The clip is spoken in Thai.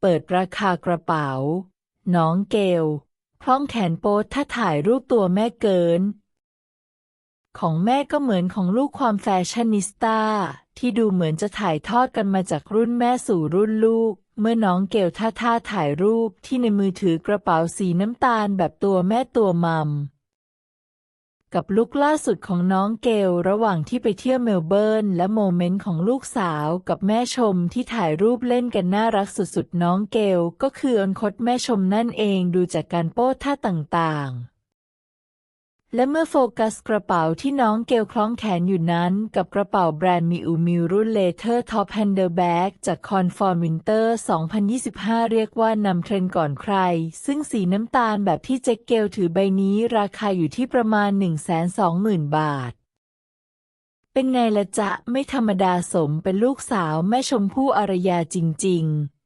เปิดราคากระเป๋า น้องเกลคล้องแขนโป๊ถ้าถ่ายรูปตัวแม่เกิน ของแม่ก็เหมือนของลูกความแฟชั่นนิสต้าที่ดูเหมือนจะถ่ายทอดกันมาจากรุ่นแม่สู่รุ่นลูก เมื่อน้องเกลท่าท่าถ่ายรูปที่ในมือถือกระเป๋าสีน้ำตาลแบบตัวแม่ตัวมัม กับลุกล่าสุดของน้องเกลระหว่างที่ไปเที่ยวเมลเบิร์นและโมเมนต์ของลูกสาวกับแม่ชมที่ถ่ายรูปเล่นกันน่ารักสุดๆ น้องเกลก็คืออนคตแม่ชมนั่นเองดูจากการโป้ท่าต่างๆ และเมื่อโฟกัสกระเป๋าที่น้องเกลคล้องแขนอยู่นั้น กับกระเป๋าแบรนด์มิอูมิวรุ่นเลเทอร์ท็อปแฮนเดลแบ็กจากคอนฟอร์มวินเตอร์ 2025 เรียกว่านำเทรนด์ก่อนใคร ซึ่งสีน้ำตาลแบบที่เจ๊เกลถือใบนี้ราคาอยู่ที่ประมาณ 120,000 บาทเป็นไงละจ๊ะไม่ธรรมดาสมเป็นลูกสาวแม่ชมพู่อารยาจริง ๆ